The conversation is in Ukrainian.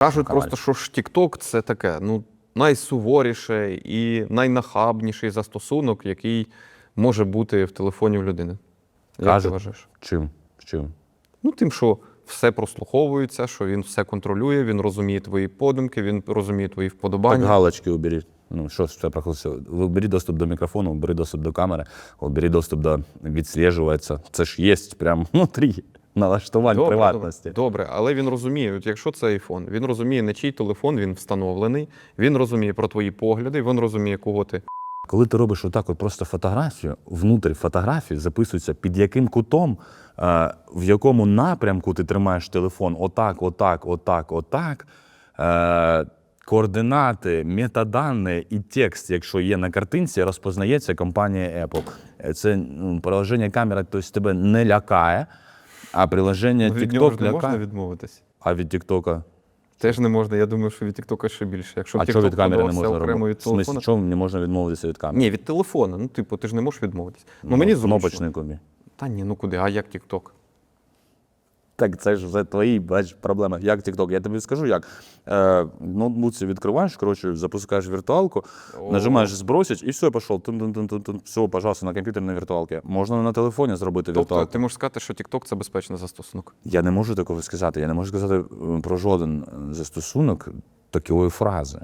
Кажуть Каналі. просто, що ж TikTok це таке, ну, найсуворіше і найнахабніший застосунок, який може бути в телефоні в людини. Як ти вважаєш? Чим? Чим? Ну, тим, що все прослуховується, що він все контролює, він розуміє твої подумки, він розуміє твої вподобання. Так галочки уберіть. Ну, що ж це проголосило? Ви доступ до мікрофону, уберіть доступ до камери, уберіть доступ до відслежується. Це ж є прямо внутрі налаштувань Добре, приватності. Добре, але він розуміє, от якщо це айфон, він розуміє, на чий телефон він встановлений, він розуміє про твої погляди, він розуміє, кого ти. Коли ти робиш отак, от просто фотографію, внутрі фотографії записується під яким кутом, е, в якому напрямку ти тримаєш телефон, отак, отак, отак, отак. Е, координати, метадані і текст, якщо є на картинці, розпознається компанія Apple. Е, Це ну, приложення камера, тобто тебе не лякає, а приложення Ну, від нього ж TikTok не можна лякає. відмовитись. А від TikTok? Теж не можна. Я думаю, що від TikTok ще більше. Якщо А TikTok від камери не подавався можна окремо робити? від В смислі, телефона. чому не можна відмовитися від камери? Ні, від телефона. Ну, типу, ти ж не можеш відмовитись. Ну, мені зручно. Кнопочний кубі. Та ні, ну куди, а як TikTok? Так це ж вже твої бач, проблеми. Як TikTok? Я тобі скажу, як. Е, ноутбуці відкриваєш, коротше, запускаєш віртуалку, О. нажимаєш збросить і все, пішов. Все, пожалуйста, на комп'ютерній віртуалці. Можна на телефоні зробити Тобто віртуалку. ти можеш сказати, що TikTok це безпечний застосунок. Я не можу такого сказати. Я не можу сказати е, про жоден е, застосунок такої фрази.